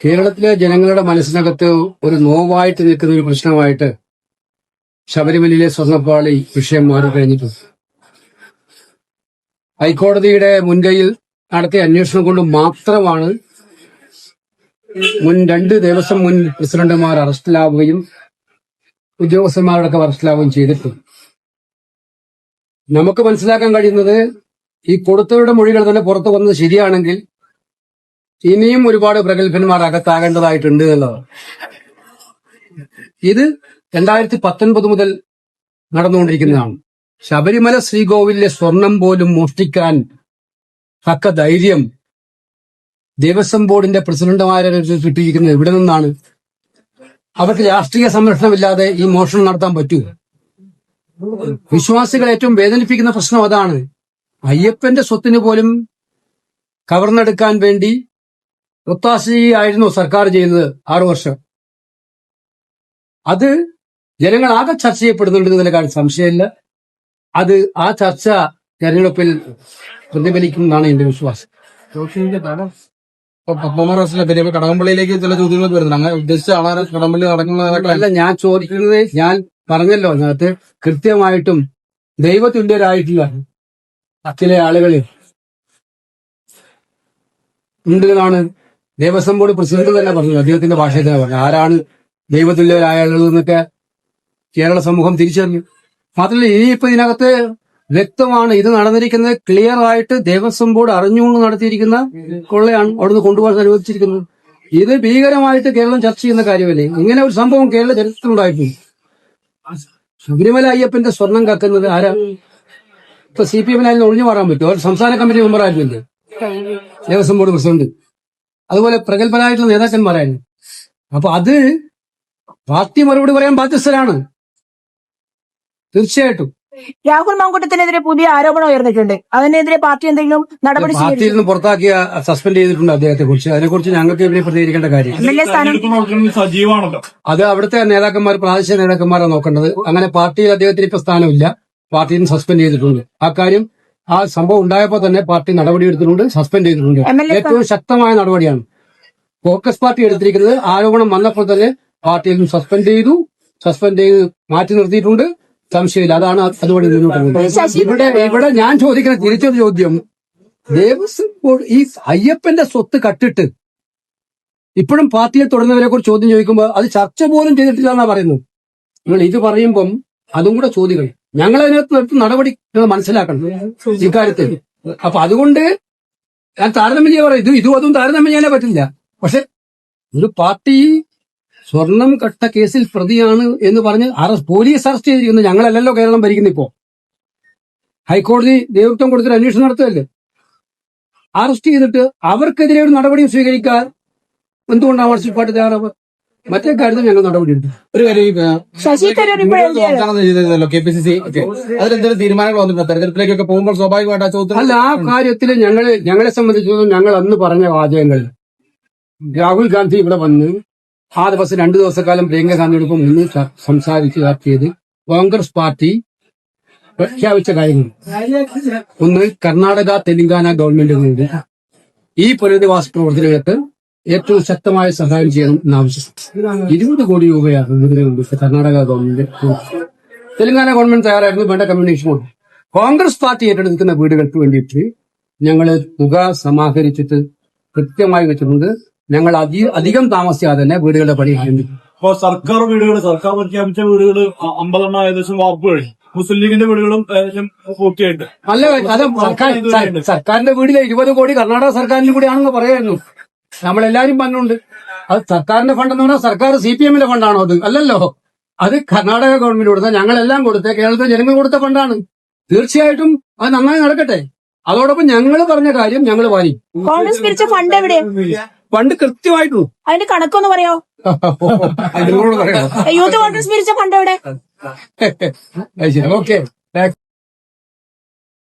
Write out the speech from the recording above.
കേരളത്തിലെ ജനങ്ങളുടെ മനസ്സിനകത്ത് ഒരു നോവായിട്ട് നിൽക്കുന്ന ഒരു പ്രശ്നമായിട്ട് ശബരിമലയിലെ സ്വർണപ്പാളി വിഷയം മാറി കഴിഞ്ഞിട്ടുണ്ട്. ഹൈക്കോടതിയുടെ മുൻകൈയിൽ നടത്തിയ അന്വേഷണം കൊണ്ട് മാത്രമാണ് മുൻ രണ്ട് ദിവസം മുൻ പ്രസിഡന്റുമാർ അറസ്റ്റിലാവുകയും ഉദ്യോഗസ്ഥന്മാരോടൊക്കെ അറസ്റ്റിലാവുകയും ചെയ്തിട്ടുണ്ട് നമുക്ക് മനസ്സിലാക്കാൻ കഴിയുന്നത് ഈ കൊടുത്തവരുടെ മൊഴികൾ തന്നെ പുറത്തു വന്നത് ശരിയാണെങ്കിൽ ഇനിയും ഒരുപാട് പ്രഗത്ഭന്മാർ അകത്താകേണ്ടതായിട്ടുണ്ട് എന്നുള്ളതാണ്. ഇത് രണ്ടായിരത്തി പത്തൊൻപത് മുതൽ നടന്നുകൊണ്ടിരിക്കുന്നതാണ്. ശബരിമല ശ്രീകോവിലിലെ സ്വർണം പോലും മോഷ്ടിക്കാൻ തക്ക ധൈര്യം ദേവസ്വം ബോർഡിന്റെ പ്രസിഡന്റുമാരെ കിട്ടിയിരിക്കുന്നത് എവിടെ നിന്നാണ്? അവർക്ക് രാഷ്ട്രീയ സംരക്ഷണമില്ലാതെ ഈ മോഷണം നടത്താൻ പറ്റൂ. വിശ്വാസികൾ ഏറ്റവും വേദനിപ്പിക്കുന്ന പ്രശ്നം അതാണ്. അയ്യപ്പന്റെ സ്വത്തിന് പോലും കവർന്നെടുക്കാൻ വേണ്ടി ഒത്താശയായിരുന്നു സർക്കാർ ചെയ്യുന്നത് ആറു വർഷം. അത് ജനങ്ങൾ ആകെ ചർച്ച ചെയ്യപ്പെടുന്നുണ്ട് എന്നുള്ള കാര്യം സംശയമില്ല. അത് ആ ചർച്ച തെരഞ്ഞെടുപ്പിൽ പ്രതിഫലിക്കും എന്നാണ് എന്റെ വിശ്വാസം. കടകംപള്ളിയിലേക്ക് ചില ചോദ്യങ്ങൾ വരുന്നുണ്ട്. അങ്ങനെ ഉദ്ദേശിച്ച ആളാരെ കടകംപള്ളി നടക്കുന്നതൊക്കെ അല്ല ഞാൻ ചോദിക്കുന്നത് ഞാൻ പറഞ്ഞല്ലോ അതിനകത്ത് കൃത്യമായിട്ടും ദൈവതുല്യരായിട്ടുള്ള ചില ആളുകൾ ഉണ്ട് എന്നാണ് ദേവസ്വം ബോർഡ് പ്രസിഡന്റ് തന്നെ പറഞ്ഞത്. അദ്ദേഹത്തിന്റെ ഭാഷയിൽ തന്നെ പറഞ്ഞു ആരാണ് ദൈവതുല്യരായ എന്നൊക്കെ കേരള സമൂഹം തിരിച്ചറിഞ്ഞു. മാത്രമല്ല ഇനിയിപ്പോ ഇതിനകത്ത് വ്യക്തമാണ് ഇത് നടന്നിരിക്കുന്നത് ക്ലിയർ ആയിട്ട് ദേവസ്വം ബോർഡ് അറിഞ്ഞുകൊണ്ട് നടത്തിയിരിക്കുന്ന കൊള്ളയാണ് അവിടുന്ന് കൊണ്ടുപോകാൻ അനുവദിച്ചിരിക്കുന്നത്. ഇത് ഭീകരമായിട്ട് കേരളം ചർച്ച ചെയ്യുന്ന കാര്യമല്ലേ? ഇങ്ങനെ ഒരു സംഭവം കേരള ചരിത്രത്തിലുണ്ടായിട്ടുണ്ട്. ശബരിമല അയ്യപ്പന്റെ സ്വർണം കക്കുന്നത് ആരാ? ഇപ്പൊ സി പി എമ്മിനായിരുന്നു ഒഴിഞ്ഞു മാറാൻ പറ്റും അവർ സംസ്ഥാന കമ്മിറ്റി മെമ്പറായിരുന്നില്ലേ ദേവസ്വം ബോർഡ് പ്രസിഡന്റ്. അതുപോലെ പ്രഗത്ഭരായിട്ടുള്ള നേതാക്കന്മാരായിരുന്നു അപ്പൊ അത് പാർട്ടി മറുപടി പറയാൻ ബാധ്യസ്ഥരാണ്. തീർച്ചയായിട്ടും. രാഹുൽ മാങ്കൂട്ടത്തിനെതിരെ പുതിയ ആരോപണം ഉയർന്നിട്ടുണ്ട്. അതിനെതിരെ പാർട്ടി എന്തെങ്കിലും നടപടി പാർട്ടിയിൽ നിന്ന് പുറത്താക്കിയ സസ്പെൻഡ് ചെയ്തിട്ടുണ്ട് അദ്ദേഹത്തെ കുറിച്ച് അതിനെക്കുറിച്ച് ഞങ്ങൾക്ക് ഇവരെ പ്രതികരിക്കേണ്ട കാര്യം സജീവമാണല്ലോ അത് അവിടുത്തെ നേതാക്കന്മാർ പ്രാദേശിക നേതാക്കന്മാരാണ് നോക്കേണ്ടത്. അങ്ങനെ പാർട്ടിയിൽ അദ്ദേഹത്തിന് ഇപ്പൊ സ്ഥാനമില്ല. പാർട്ടിയിൽ നിന്ന് സസ്പെൻഡ് ചെയ്തിട്ടുണ്ട്. ആ കാര്യം ആ സംഭവം ഉണ്ടായപ്പോൾ തന്നെ പാർട്ടി നടപടി എടുത്തിട്ടുണ്ട് സസ്പെൻഡ് ചെയ്തിട്ടുണ്ട്. ഏറ്റവും ശക്തമായ നടപടിയാണ്. ഫോക്കസ് പാർട്ടി എടുത്തിരിക്കുന്നത് ആരോപണം വന്നപ്പോൾ തന്നെ പാർട്ടിയിൽ നിന്ന് സസ്പെൻഡ് ചെയ്തു. സസ്പെൻഡ് ചെയ്ത് മാറ്റി നിർത്തിയിട്ടുണ്ട്. സംശയമില്ല. അതാണ് അതുപോലെ മുന്നോട്ട് ഇവിടെ ഇവിടെ ഞാൻ ചോദിക്കുന്ന തിരിച്ചൊരു ചോദ്യം. ദേവസ്വം ബോർഡ് ഈ അയ്യപ്പന്റെ സ്വത്ത് കട്ടിട്ട് ഇപ്പോഴും പാർട്ടിയെ തുടരുന്നവരെ കുറിച്ച് ചോദ്യം ചോദിക്കുമ്പോൾ അത് ചർച്ച പോലും ചെയ്തിട്ടില്ല എന്നാ പറയുന്നത്. നിങ്ങൾ ഇത് പറയുമ്പം അതും കൂടെ ചോദ്യങ്ങൾ. ഞങ്ങൾ അതിനകത്ത് നടപടി മനസ്സിലാക്കണം ഇക്കാര്യത്തിൽ. അപ്പൊ അതുകൊണ്ട് ഞാൻ താരതമ്യം ചെയ്യാൻ പറയും. ഇത് ഇതും അതും താരതമ്യം ചെയ്യാനേ പറ്റില്ല. പക്ഷെ ഒരു പാർട്ടി സ്വർണം കട്ട കേസിൽ പ്രതിയാണ് എന്ന് പറഞ്ഞ് അറസ്റ്റ് പോലീസ് അറസ്റ്റ് ചെയ്തിരിക്കുന്നു. ഞങ്ങളല്ലല്ലോ കേരളം ഭരിക്കുന്ന ഇപ്പോ. ഹൈക്കോടതി നേതൃത്വം കൊടുത്തൊരു അന്വേഷണം നടത്തുകയല്ലേ? അറസ്റ്റ് ചെയ്തിട്ട് അവർക്കെതിരെ ഒരു നടപടിയും സ്വീകരിക്കാൻ എന്തുകൊണ്ടാണ് മാർക്സിസ്റ്റ് പാർട്ടി തയ്യാറാവുക? മറ്റേ കാര്യത്തിൽ ഞങ്ങൾ നടപടിയുണ്ട് ഒരു കാര്യം കെ പി സി സി? അതിലെന്തെങ്കിലും തീരുമാനങ്ങൾ വന്നിട്ടുണ്ട്? തെരഞ്ഞെടുപ്പിലേക്കൊക്കെ പോകുമ്പോൾ സ്വാഭാവികമായിട്ട് ആ ചോദ്യം അല്ല ആ കാര്യത്തിൽ ഞങ്ങൾ ഞങ്ങളെ സംബന്ധിച്ചിടത്തോളം ഞങ്ങൾ അന്ന് പറഞ്ഞ വാചകങ്ങൾ രാഹുൽ ഗാന്ധി ഇവിടെ വന്ന് ആ ദിവസം രണ്ടു ദിവസക്കാലം പ്രിയങ്ക ഗാന്ധിയോടൊപ്പം ച- സംസാരിച്ച് ചർച്ച കോൺഗ്രസ് പാർട്ടി പ്രഖ്യാപിച്ച കാര്യങ്ങൾ. ഒന്ന് കർണാടക തെലങ്കാന ഗവൺമെന്റുകളുടെ ഈ പുനരധിവാസ പ്രവർത്തനങ്ങൾക്ക് ഏറ്റവും ശക്തമായ സഹായം ചെയ്യണം എന്നാവശ്യം ഇരുപത് കോടി രൂപയാണ് കർണാടക ഗവൺമെന്റ് തെലങ്കാന ഗവൺമെന്റ് തയ്യാറായിരുന്നു വേണ്ട കമ്മ്യൂണിക്കേഷൻ കോൺഗ്രസ് പാർട്ടി ഏറ്റെടുക്കുന്ന വീടുകൾക്ക് വേണ്ടിയിട്ട് ഞങ്ങൾ തുക സമാഹരിച്ചിട്ട് കൃത്യമായി വെച്ചിട്ടുണ്ട്. ഞങ്ങൾ അധിക അധികം താമസിയാതെ തന്നെ വീടുകളുടെ പണി ആരംഭിക്കും അപ്പൊ സർക്കാർ വീടുകൾ സർക്കാർ പ്രഖ്യാപിച്ച വീടുകൾ അമ്പതെണ്ണം ഏകദേശം വാർപ്പ് കഴിഞ്ഞു. മുസ്ലിം ലീഗിന്റെ വീടുകളും ഏകദേശം പൂർത്തിയായിട്ട്. അത് സർക്കാർ സർ- സർക്കാരിന്റെ വീടിലെ ഇരുപത് കോടി കർണാടക സർക്കാരിന്റെ കൂടിയാണെന്ന് പറയായിരുന്നു നമ്മളെല്ലാരും പറഞ്ഞുണ്ട്. അത് സർക്കാരിന്റെ ഫണ്ടെന്ന് പറഞ്ഞാൽ സർക്കാർ സി പി എമ്മിന്റെ ഫണ്ടാണോ അത്? അല്ലല്ലോ. അത് കർണാടക ഗവൺമെന്റ് കൊടുത്ത ഞങ്ങളെല്ലാം കൊടുത്ത കേരളത്തിലെ ജനങ്ങൾ കൊടുത്ത ഫണ്ടാണ് തീർച്ചയായിട്ടും അത് നന്നായി നടക്കട്ടെ. അതോടൊപ്പം ഞങ്ങൾ പറഞ്ഞ കാര്യം ഞങ്ങൾ വാങ്ങി കോൺഗ്രസ് പിരിച്ച ഫണ്ട് എവിടെ ഫണ്ട് കൃത്യമായിട്ടുള്ളൂ. അതിന്റെ കണക്കൊന്ന് പറയോ? യൂത്ത് കോൺഗ്രസ് പിരിച്ച ഫണ്ട് എവിടെ? ഓക്കെ.